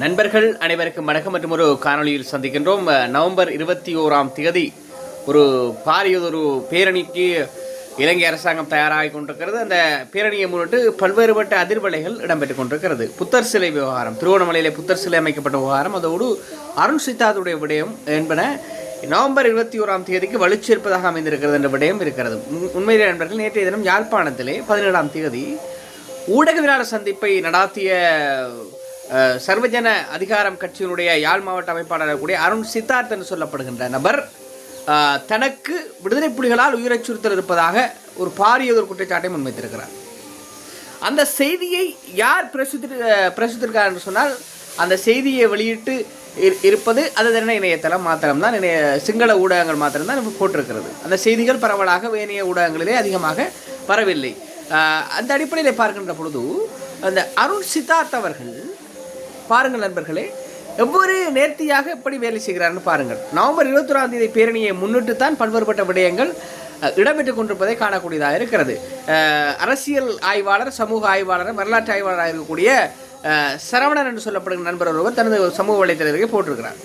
நண்பர்கள் அனைவருக்கும் வணக்கம் மற்றும் ஒரு காணொளியில் சந்திக்கின்றோம். நவம்பர் இருபத்தி ஓராம் தேதி ஒரு பாரியதொரு பேரணிக்கு இலங்கை அரசாங்கம் தயாராகி கொண்டிருக்கிறது. அந்த பேரணியை முன்னிட்டு பல்வேறுபட்ட அதிர்வலைகள் இடம்பெற்றுக் கொண்டிருக்கிறது. புத்தர் சிலை விவகாரம் திருவண்ணாமலையில் புத்தர் சிலை அமைக்கப்பட்ட விவகாரம் அதோடு அருண் சித்தாதுடைய விடயம் என்பன நவம்பர் இருபத்தி ஓராம் தேதிக்கு வலுச்சேர்ப்பதாக அமைந்திருக்கிறது என்ற விடயம் இருக்கிறது. உண்மையிலே நண்பர்கள் நேற்றைய தினம் யாழ்ப்பாணத்திலே பதினேழாம் தேதி ஊடகவியலாளர் சந்திப்பை நடாத்திய சர்வஜன அதிகாரம் கட்சியினுடைய யாழ் மாவட்ட அமைப்பாளர் கூடிய அருண் சித்தார்த் என்று சொல்லப்படுகின்ற நபர் தனக்கு விடுதலை புலிகளால் உயிரச்சுறுத்தல் இருப்பதாக ஒரு பாரிய ஒரு குற்றச்சாட்டை முன்வைத்திருக்கிறார். அந்த செய்தியை யார் பிரசுத்தி பிரசுத்திருக்கார் என்று சொன்னால் அந்த செய்தியை வெளியிட்டு இரு- இருப்பது அது தின இணையதளம் மாத்திரம்தான் இணைய சிங்கள ஊடகங்கள் மாத்திரம்தான் இப்ப போட்டிருக்கிறது. அந்த செய்திகள் பரவலாக வேணிய ஊடகங்களிலே அதிகமாக வரவில்லை அந்த அடிப்படையில் பார்க்கின்ற பொழுது அந்த அருண் சித்தார்த் அவர்கள் பாருங்கள் நண்பர்களே எவ்வொரு நேர்த்தியாக எப்படி வேலை செய்கிறார்னு பாருங்கள். நவம்பர் இருபத்தொராம் தேதி பேரணியை முன்னிட்டு தான் பல்வேறுபட்ட விடயங்கள் இடம்பெற்றுக் கொண்டிருப்பதை காணக்கூடியதாக இருக்கிறது. அரசியல் ஆய்வாளர் சமூக ஆய்வாளர் வரலாற்று ஆய்வாளராக இருக்கக்கூடிய சரவணன் என்று சொல்லப்படுகிற நண்பர் ஒருவர் தனது சமூக வலைத்தளத்திற்கு போட்டிருக்கிறார்.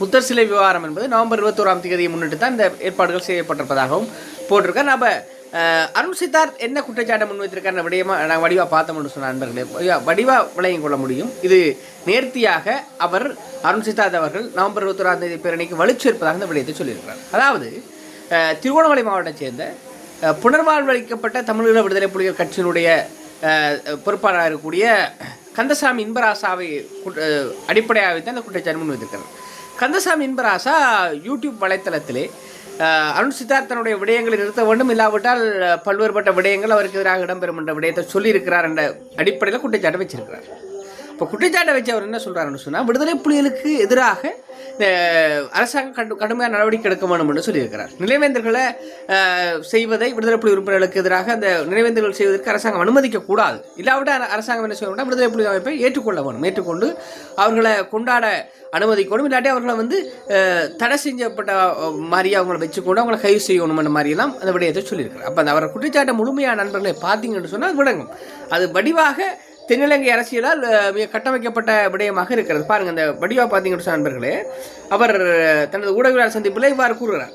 புத்தர் சிலை விவகாரம் என்பது நவம்பர் இருபத்தோராம் தேதியை முன்னிட்டு தான் இந்த ஏற்பாடுகள் செய்யப்பட்டிருப்பதாகவும் போட்டிருக்கார் நம்ம அருண் சித்தார்த் என்ன குற்றச்சாட்டை முன்வைத்திருக்கார் விடயமா நாங்கள் வடிவா பார்த்தோம்னு சொன்ன நண்பர்களே. வடிவா- விளையும் கொள்ள முடியும். இது நேர்த்தியாக அவர் அருண் சித்தார்த் அவர்கள் நவம்பர் இருபத்தோராம் தேதி பேரணிக்கு வலுச்சேர்ப்பதாக இந்த விடயத்தை சொல்லியிருக்கிறார். அதாவது திருவோணமலை மாவட்டத்தை சேர்ந்த புனர்வாழ்வளிக்கப்பட்ட தமிழீழ விடுதலை புலிகள் கட்சியினுடைய பொறுப்பாளராக இருக்கக்கூடிய கந்தசாமி இன்பராசாவை அடிப்படையாக வைத்து அந்த குற்றச்சாட்டு முன்வைத்திருக்கிறார். கந்தசாமி இன்பராசா யூடியூப் வலைத்தளத்திலே அஹ், அருண் சித்தார்த்தனுடைய விடயங்களை நிறுத்த வேண்டும். இல்லாவிட்டால் பல்வேறுபட்ட விடயங்கள் அவருக்கு எதிராக இடம்பெறும் என்ற விடயத்தை சொல்லியிருக்கிறார் என்ற அடிப்படையில் குற்றச்சாட்டு வச்சிருக்கிறார். இப்போ குற்றச்சாட்டை வச்சு அவர் என்ன சொல்கிறாருன்னு சொன்னால் விடுதலை புலிகளுக்கு எதிராக இந்த அரசாங்கம் கடு கடுமையான நடவடிக்கை எடுக்க வேண்டும் என்று சொல்லியிருக்கிறார். நிலைவேந்தர்களை செய்வதை விடுதலை புலி உறுப்பினர்களுக்கு எதிராக அந்த நிலைவேந்தர்கள் செய்வதற்கு அரசாங்கம் அனுமதிக்கக்கூடாது இல்லாவிட்டால் அரசாங்கம் என்ன செய்யணும்னா விடுதலை புலி அமைப்பை ஏற்றுக்கொள்ள வேணும் ஏற்றுக்கொண்டு அவர்களை கொண்டாட அனுமதிக்கணும் இல்லாட்டி அவர்களை வந்து தடை செஞ்சப்பட்ட அஹ், மாதிரி அவங்கள வச்சுக்கொண்டு அவங்கள கைது செய்யணும்ன்ற மாதிரியெல்லாம் அந்த விடயத்தை சொல்லியிருக்கிறார். அப்போ அந்த அவர் குற்றச்சாட்டை முழுமையான நண்பர்களை பார்த்தீங்கன்னு சொன்னால் விடங்கும் அது வடிவாக தென்னிலங்கை அரசியலால் மிக கட்டமைக்கப்பட்ட விடயமாக இருக்கிறது. பாருங்க அந்த வடிவா பார்த்தீங்கன்னு நண்பர்களே அவர் தனது ஊடகவியலாளர் சந்திப்பில் இவ்வாறு கூறுகிறார்.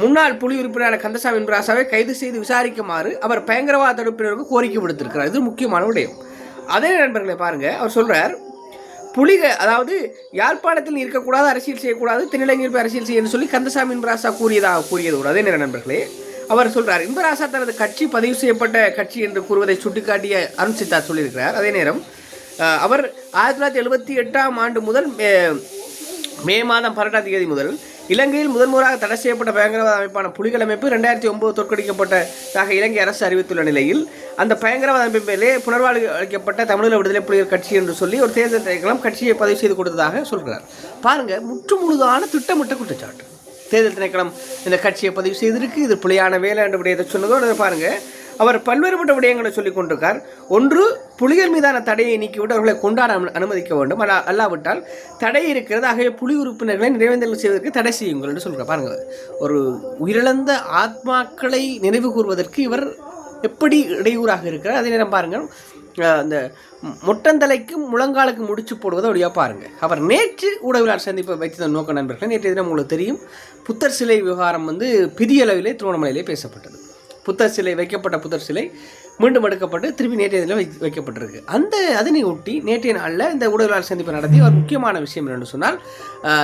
முன்னாள் புலி உறுப்பினரான கந்தசாமி பிராசாவை கைது செய்து விசாரிக்குமாறு அவர் பயங்கரவாத தடுப்பினருக்கு கோரிக்கை விடுத்திருக்கிறார். இது முக்கியமான விடயம். அதே நண்பர்களை பாருங்க அவர் சொல்றார் புலிக அதாவது யாழ்ப்பாணத்தில் இருக்கக்கூடாது அரசியல் செய்யக்கூடாது தென்னிலங்கையில் போய் அரசியல் செய்யணும்னு சொல்லி கந்தசாமி இன்பராசா கூறியதாக கூறியதோடு அதே நேரம் நண்பர்களே அவர் சொல்றார் இன்பராசா தனது கட்சி பதிவு செய்யப்பட்ட கட்சி என்று கூறுவதை சுட்டிக்காட்டிய அருண் சித்தா சொல்லியிருக்கிறார். அதே நேரம் அவர் ஆயிரத்தி தொள்ளாயிரத்தி எழுபத்தி எட்டாம் ஆண்டு முதல் மே மாதம் பன்னெண்டாம் தேதி முதல் இலங்கையில் முதன்முறையாக தடை செய்யப்பட்ட பயங்கரவாத அமைப்பான புலிகள் அமைப்பு ரெண்டாயிரத்தி ஒன்பது தோற்கடிக்கப்பட்டதாக இலங்கை அரசு அறிவித்துள்ள நிலையில் அந்த பயங்கரவாத அமைப்பிலே புனர்வாழ்வு அளிக்கப்பட்ட தமிழக விடுதலை புலிகள் கட்சி என்று சொல்லி ஒரு தேர்தல் கட்சியை பதிவு செய்து கொடுத்ததாக சொல்கிறார். பாருங்கள் முற்று முழுதான திட்டமிட்ட குற்றச்சாட்டு. தேர்தல் திணைக்களம் இந்த கட்சியை பதிவு செய்திருக்கு. இது பிழையான வேலை என்ற விடயத்தை சொன்னதோடு அதை பாருங்க. அவர் பல்வேறுபட்ட விடயங்களை சொல்லிக் கொண்டிருக்கார். ஒன்று புலிகள் மீதான தடையை நீக்கிவிட்டு அவர்களை கொண்டாட அனுமதிக்க வேண்டும். அல்லா அல்லாவிட்டால் தடை இருக்கிறது. ஆகவே புலி உறுப்பினர்களை நிறைவேந்தல் செய்வதற்கு தடை செய்யுங்கள் என்று சொல்கிறார் பாருங்கள் ஒரு உயிரிழந்த ஆத்மாக்களை நினைவு கூறுவதற்கு இவர் எப்படி இடையூறாக இருக்கிறார்? அதே நேரம் பாருங்கள். அந்த முட்டந்தலைக்கும் முழங்காலுக்கு முடிச்சு போடுவதை அப்படியா பாருங்க. அவர் நேற்று ஊடகவியலாளர் சந்திப்பை வைத்த நோக்க நண்பர்கள் நேற்று தினம் உங்களுக்கு தெரியும் புத்தர் சிலை விவகாரம் வந்து பெரிய அளவிலே திருவண்ணாமலையிலே பேசப்பட்டது. புத்தர் சிலை வைக்கப்பட்ட புத்தர் சிலை மீண்டும் எடுக்கப்பட்டு திருப்பி நேற்றைய தினம் வை வைக்கப்பட்டிருக்கு. அந்த அதனை ஒட்டி நேற்றைய நாளில் இந்த ஊடகவியலாளர் சந்திப்பு நடத்தி ஒரு முக்கியமான விஷயம் என்னென்னு சொன்னால்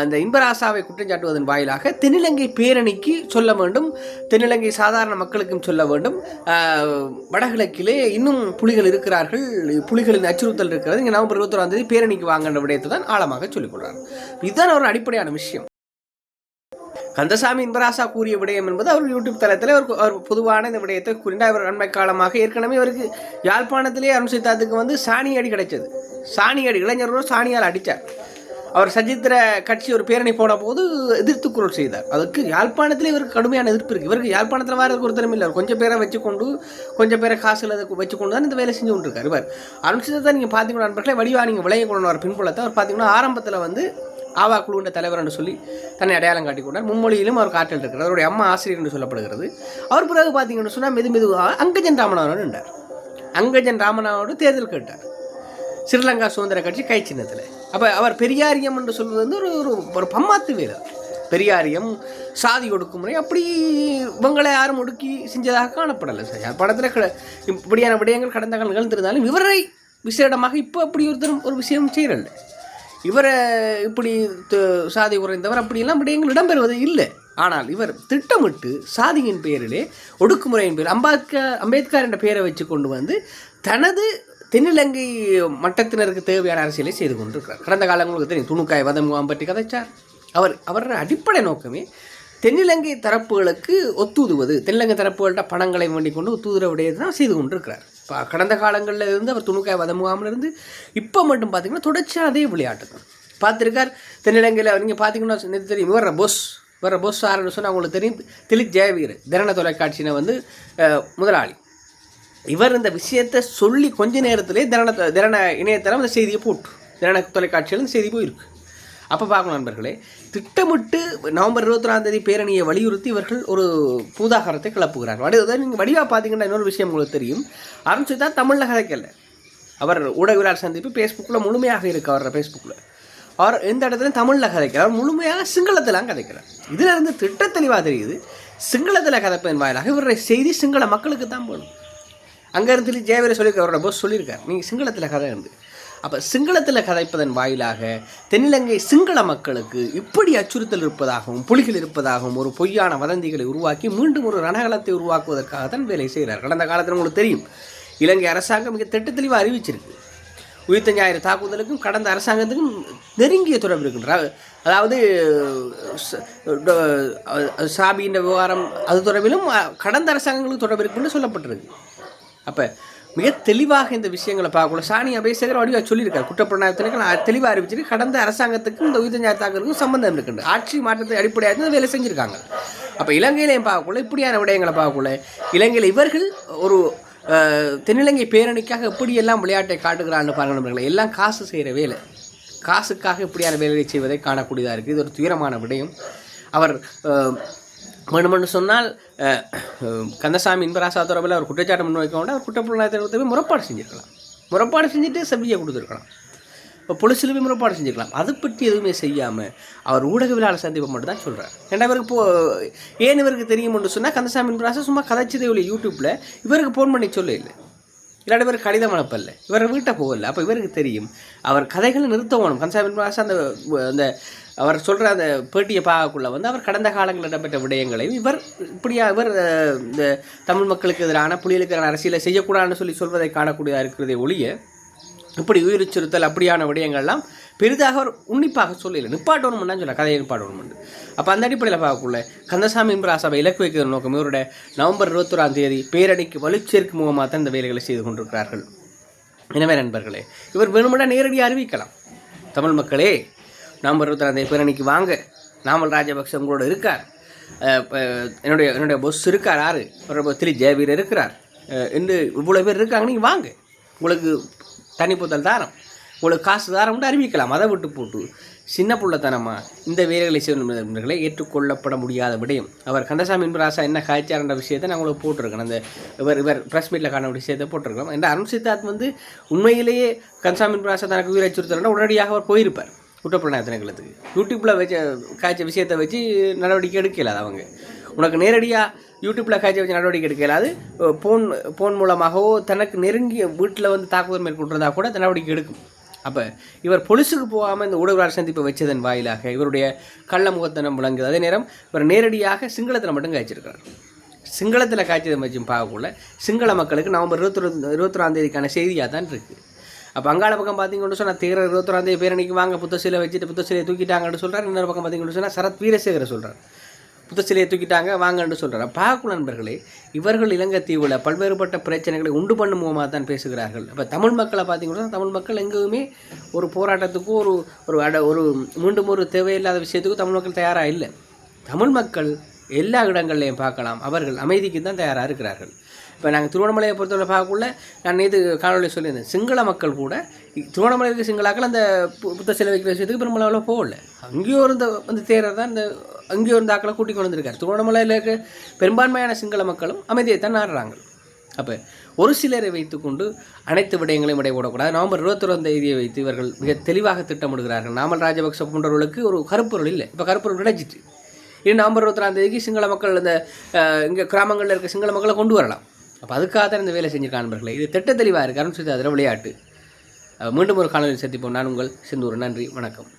இந்த இன்பராசாவை குற்றஞ்சாட்டுவதன் வாயிலாக தென்னிலங்கை பேரணிக்கு சொல்ல வேண்டும் தென்னிலங்கை சாதாரண மக்களுக்கும் சொல்ல வேண்டும் வடகிழக்கிலே இன்னும் புலிகள் இருக்கிறார்கள் புலிகளின் அச்சுறுத்தல் இருக்கிறது. இங்கே நவம்பர் இருபத்தொராம் தேதி பேரணிக்கு வாங்கன்ற விடயத்தை தான் ஆழமாக சொல்லிக்கொள்கிறார் இதுதான் ஒரு அடிப்படையான விஷயம். கந்தசாமி இன்பராசா கூறிய விடயம் என்பது அவர் யூடியூப் தளத்தில் அவர் அவர் பொதுவான இந்த விடயத்தை கூறினார். அவர் அண்மை காலமாக ஏற்கனவே அவருக்கு யாழ்ப்பாணத்திலே அருண் சித்தார்த்துக்கு வந்து சாணி அடி கிடைச்சது. சாணி அடி இளைஞரோடு சாணியால் அடித்தார் அவர் சஜித்திர கட்சி ஒரு பேரணி போன போது எதிர்த்து குரல் செய்தார். அதுக்கு யாழ்ப்பாணத்திலே இவருக்கு கடுமையான எதிர்ப்பு இருக்குது இவருக்கு யாழ்ப்பாணத்தில் வரதுக்கு ஒரு திறமை இல்லை. கொஞ்சம் பேரை வச்சுக்கொண்டு கொஞ்சம் பேரை காசுல அதை வச்சுக்கொண்டு தான் இந்த வேலை செஞ்சு கொண்டிருக்கார் இவர். அருண் நீங்கள் பார்த்தீங்கன்னா நண்பர்களே வடிவா நீங்கள் விளைய கொண்டு வர பின்புலத்தை அவர் பார்த்தீங்கன்னா ஆரம்பத்தில் வந்து ஆவா குழுவின் தலைவர் என்று சொல்லி தன்னை அடையாளம் காட்டிக்கொண்டார் மும்மொழியிலும் அவர் காற்றில் இருக்கிறார். அவருடைய அம்மா ஆசிரியர் என்று சொல்லப்படுகிறது. அவர் பிறகு பார்த்தீங்கன்னு சொன்னால் மெது மெதுவாக அங்கஜன் ராமநாதன் நின்றார். அங்கஜன் ராமநாதனோடு தேர்தல் கேட்டார். ஸ்ரீலங்கா சுதந்திர கட்சி கை சின்னத்தில். அப்போ அவர் பெரியாரியம் என்று சொல்வது வந்து ஒரு ஒரு ஒரு பம்மாத்து வேலை. பெரியாரியம் சாதி ஒடுக்குமுறை அப்படி இவங்களை யாரும் ஒடுக்கி செஞ்சதாக காணப்படலை சார். படத்தில் இப்படியான விடயங்கள் கடந்த காலம் நிகழ்ந்திருந்தாலும் இவரை விசேடமாக இப்போ அப்படி ஒருத்தரும் ஒரு விஷயம் செய்கிறல்ல இவரை இப்படி சாதி குறைந்தவர் அப்படியெல்லாம் விடயங்கள் இடம்பெறுவது இல்லை. ஆனால் இவர் திட்டமிட்டு சாதியின் பெயரிலே ஒடுக்குமுறையின் பேர் அம்பேத்கர் அம்பேத்கர் என்ற பெயரை வச்சு கொண்டு வந்து தனது தென்னிலங்கை மட்டத்தினருக்கு தேவையான அரசியலை செய்து கொண்டிருக்கிறார். கடந்த காலங்களுக்கு தெரியும் துணுக்காய் வதம் பற்றி கதைச்சார். அவர் அவரோட அடிப்படை நோக்கமே தென்னிலங்கை தரப்புகளுக்கு ஒத்துதுவது. தென்னிலங்கை தரப்புகள்கிட்ட பணங்களை வேண்டிக் கொண்டு ஒத்துதுற தான் செய்து கொண்டிருக்கிறார். கடந்த காலங்களில் இருந்து அவர் துணுக்காய் வதமுகாமல் இருந்து இப்போ மட்டும் பார்த்தீங்கன்னா தொடர்ச்சியாக அதே விளையாட்டு தான் பார்த்துருக்கார் தென்னிலங்கையில் நீங்கள் பார்த்தீங்கன்னா தெரியும். வர்ற பொஸ் வர்ற பொஸ் ஆரன்னு சொன்னால் அவங்களுக்கு தெரியும். திலிக் ஜெயவீர் திறன தொலைக்காட்சியினை வந்து முதலாளி. இவர் இந்த விஷயத்தை சொல்லி கொஞ்ச நேரத்திலே திறன திறன இணையதளம் அந்த செய்தியை போட்டு திறன தொலைக்காட்சியில் இந்த செய்தி போயிருக்கு. அப்போ பார்க்கணும் நண்பர்களே. திட்டமிட்டு நவம்பர் இருபத்தொன்னாம் தேதி பேரணியை வலியுறுத்தி இவர்கள் ஒரு பூதாகரத்தை கிளப்புகிறார் வடி நீங்கள் வடிவாக பார்த்தீங்கன்னா இன்னொரு விஷயம் உங்களுக்கு தெரியும். அருண் தான் தமிழில் கதைக்கல அவர் ஊடகவியலாளர் சந்திப்பு ஃபேஸ்புக்கில் முழுமையாக இருக்கு அவரோட ஃபேஸ்புக்கில் அவர் எந்த இடத்துலையும் தமிழில் கதைக்கிறார் முழுமையாக சிங்களத்திலாம் கதைக்கிறார் இதுல இருந்து திட்ட தெளிவாக தெரியுது. சிங்களத்தில் கதைப்பதன் வாயிலாக இவருடைய செய்தி சிங்கள மக்களுக்கு தான் போகணும் அங்கேருந்து ஜெயவீர சொல்லியிருக்க அவரோட போஸ் சொல்லியிருக்கார். நீங்கள் சிங்களத்தில் கதை இருந்து அப்போ சிங்களத்தில் கதைப்பதன் வாயிலாக தென்னிலங்கை சிங்கள மக்களுக்கு இப்படி அச்சுறுத்தல் இருப்பதாகவும் புலிகள் இருப்பதாகவும் ஒரு பொய்யான வதந்திகளை உருவாக்கி மீண்டும் ஒரு ரணகலத்தை உருவாக்குவதற்காக தான் வேலை செய்கிறார் கடந்த காலத்தில் உங்களுக்கு தெரியும் இலங்கை அரசாங்கம் மிக திட்ட தெளிவாக அறிவிச்சிருக்கு. உயிர்த்த ஞாயிறு தாக்குதலுக்கும் கடந்த அரசாங்கத்துக்கும் நெருங்கிய தொடர்பு இருக்கின்ற அதாவது சாபியின் விவகாரம் அது தொடர்பிலும் கடந்த அரசாங்கங்களுக்கு தொடர்பு இருக்குன்னு சொல்லப்பட்டிருக்கு. அப்போ மிக தெளிவாக இந்த விஷயங்களை பார்க்கக்கூட சாணி அபேசகர் வடிவாக சொல்லியிருக்காரு. குற்றப்புலனாய்வு தெளிவாக அறிவிச்சிருக்கு கடந்த அரசாங்கத்துக்கும் இந்த உயிர்த்த ஞாயிறு சம்பந்தம் இருக்குண்டு ஆட்சி மாற்றத்தை அடிப்படையாக தான் வேலை செஞ்சுருக்காங்க. அப்போ இலங்கையிலையும் பார்க்கக்குள்ள இப்படியான விடயங்களை பார்க்கக்குள்ள இலங்கையில் இவர்கள் ஒரு தென்னிலங்கை பேரணிக்காக எப்படியெல்லாம் விளையாட்டை காட்டுகிறான்னு பாருங்கள் நண்பர்களே. எல்லாம் காசு செய்கிற வேலை. காசுக்காக இப்படியான வேலையை செய்வதை காணக்கூடியதாக இருக்குது இது ஒரு துயரமான விடயம். அவர் வேணுமென்று சொன்னால் கந்தசாமி இன்பராசா தொடர்பில் அவர் குற்றச்சாட்டு முன்வைக்க வேண்டாம் அவர் குற்றப்புலனாய்வு போய் முறைப்பாடு செஞ்சிருக்கலாம். முறைப்பாடு செஞ்சுட்டு செவ்வியை கொடுத்துருக்கலாம். இப்போ பொலிசிலுமே முறைப்பாடு செஞ்சுக்கலாம் அதை பற்றி எதுவுமே செய்யாமல் அவர் ஊடகவியலாளர் சந்திப்பை மட்டும் தான் சொல்கிறார் ஏன்னா இவருக்கு போ ஏன் இவருக்கு தெரியும்னு சொன்னால் கந்தசாமி இன்பராசா சும்மா கதைச்சதே இல்லை யூடியூப்பில் இவருக்கு ஃபோன் பண்ணி சொல்ல இல்லை. இல்லாட்டி இவர் கடிதம் அனுப்பல. இவர் வீட்டை போகல. அப்போ இவருக்கு தெரியும். அவர் கதைகளை நிறுத்தணும். கன்சாமின் பாஷா அந்த அந்த அவர் சொல்கிற அந்த பேட்டியை பார்க்கக்குள்ளே வந்து அவர் கடந்த காலங்களில் இடம்பெற்ற விடயங்களையும் இவர் இப்படியா இவர் இந்த தமிழ் மக்களுக்கு எதிரான புலிகளுக்கு எதிரான அரசியலை செய்யக்கூடாதுன்னு சொல்லி சொல்வதை காணக்கூடியதாக இருக்கிறதே ஒழிய இப்படி உயிரிச்சுறுத்தல் அப்படியான விடயங்கள்லாம் பெரிதாக அவர் உன்னிப்பாக சொல்லல. நிப்பாட்டணும் தான் சொல்ல கதையை நிப்பாட்டணும் அப்போ அந்த அடிப்படையில் பார்க்கக்குள்ள கந்தசாமி இம்பிராசாவை இலக்கு வைக்கிற நோக்கம் இவருடைய நவம்பர் இருபத்தொராம் தேதி பேரணிக்கு வலுச்சேர்க்கும் முகமாக தான் இந்த வேலைகளை செய்து கொண்டிருக்கிறார்கள். எனவே நண்பர்களே இவர் வேணுமெண்டா நேரடியாக அறிவிக்கலாம். தமிழ் மக்களே நவம்பர் இருபத்தொராம் தேதி பேரணிக்கு வாங்க. நாமல் ராஜபக்ஷ உங்களோட இருக்கார். என்னுடைய என்னுடைய பொஸ் இருக்கார். யாரு? ஒரு திரு ஜெயவீர் இருக்கிறார். என்று இவ்வளோ பேர் இருக்காங்க. நீங்கள் வாங்க. உங்களுக்கு தனி புத்தல் தாரம். உங்களுக்கு காசு தாரம்னு அறிவிக்கலாம். அதை விட்டு போட்டு. சின்ன புள்ளத்தனமா இந்த வேலைகளை செய்யும் ஏற்றுக்கொள்ளப்பட முடியாத விடயம். அவர் கந்தசாமி ராசா என்ன காய்ச்சார்ன்ற விஷயத்தை நான் உங்களுக்கு போட்டிருக்கேன் அந்த இவர் இவர் ப்ரெஸ் மீட்டில் காண விஷயத்தை போட்டிருக்கோம் இந்த அருண் சித்தார்த் வந்து உண்மையிலேயே கந்தசாமி ராசா தனக்கு உயிர் அச்சுறுத்தலன்னா உடனடியாக அவர் போயிருப்பார். குற்றப்புலனாய்வு திணைக்களத்துக்கு. யூடியூப்பில் வச்ச காய்ச்ச விஷயத்தை வச்சு நடவடிக்கை எடுக்கலாது அவங்க. உனக்கு நேரடியாக யூடியூப்பில் காய்ச்சி வச்சு நடவடிக்கை எடுக்கலாது ஃபோன் ஃபோன் மூலமாகவோ தனக்கு நெருங்கிய வீட்டில் வந்து தாக்குதல் மேற்கொண்டிருந்தா கூட நடவடிக்கை எடுக்கும். அப்போ இவர் பொலிசுக்கு போகாமல் இந்த ஊடகவியலாளர் சந்திப்பை வச்சதன் வாயிலாக இவருடைய கள்ள முகத்தனம் விளங்குது அதே நேரம் இவர் நேரடியாக சிங்களத்தில் மட்டும் காய்ச்சிருக்கிறார். சிங்களத்தில் காய்ச்சதை வச்சும் பார்க்கக்குள்ள சிங்கள மக்களுக்கு நவம்பர் இருபத்தொரு இருபத்தொராம் தேதிக்கான செய்தியாக தான் இருக்குது அப்போ அங்காள பக்கம் பார்த்தீங்கன்னு சொன்னால் தேர இருபத்தொராந்தேதி பேரணிக்கு வாங்க புத்தசிலை வச்சுட்டு புத்தசிலையை தூக்கிட்டாங்கன்னு சொல்கிறார் இன்னொரு பக்கம் பார்த்தீங்கன்னு சொன்னால் சரத் வீரசேகர சொல்கிறார் புத்த சிலையை தூக்கிட்டாங்க வாங்கன்னு சொல்கிறார் பார்க்கணும் நண்பர்களே இவர்கள் இலங்கை தீவில் பல்வேறுபட்ட பிரச்சனைகளை உண்டு பண்ணும் முகமாக தான் பேசுகிறார்கள். இப்போ தமிழ் மக்களை பார்த்தீங்கன்னா தமிழ் மக்கள் எங்கேயுமே ஒரு போராட்டத்துக்கும் ஒரு ஒரு அட ஒரு மீண்டும் ஒரு தேவையில்லாத விஷயத்துக்கும் தமிழ் மக்கள் தயாராக இல்லை. தமிழ் மக்கள் எல்லா இடங்கள்லையும் பார்க்கலாம். அவர்கள் அமைதிக்கு தான் தயாராக இருக்கிறார்கள். இப்போ நாங்கள் திருவண்ணாமலையை பொறுத்தவரை பார்க்கக்குள்ள நான் இது காணொலி சொல்லியிருந்தேன். சிங்கள மக்கள் கூட திருவண்ணாமலை இருக்க சிங்களாக்கள் அந்த பு- புத்த சிலை வைக்கிற விஷயத்துக்கு பெருமளவில் போகல. அங்கேயோ இருந்த அந்த தேரர் தான் இந்த அங்கேயோ இருந்த ஆக்களை கூட்டி கொண்டு வந்திருக்காரு. திருவண்ணாமலையில் இருக்க பெரும்பான்மையான சிங்கள மக்களும் அமைதியை தான் நாடுறாங்க. அப்போ ஒரு சிலரை வைத்துக்கொண்டு அனைத்து விடயங்களையும் விடை போடக்கூடாது நவம்பர் இருபத்தொராம் தேதியை வைத்து இவர்கள் மிக தெளிவாக திட்டமிடுகிறார்கள். நாமல் ராஜபக்ச போன்றவர்களுக்கு ஒரு கருப்பொருள் இல்லை. இப்போ கருப்பொருள் கிடைச்சிட்டு இது நவம்பர் இருபத்தொராம் தேதிக்கு சிங்கள மக்கள் இந்த இங்கே கிராமங்களில் இருக்க சிங்கள மக்களை கொண்டு வரலாம். அப்போ அதுக்காக தான் இந்த வேலை செஞ்சு நண்பர்களே. இது திட்ட தெளிவாக இருக்குது அருண் சுஜாதர விளையாட்டு. மீண்டும் ஒரு காணொலி சந்திப்போம். நான் உங்கள் சிந்தூர் நன்றி. வணக்கம்.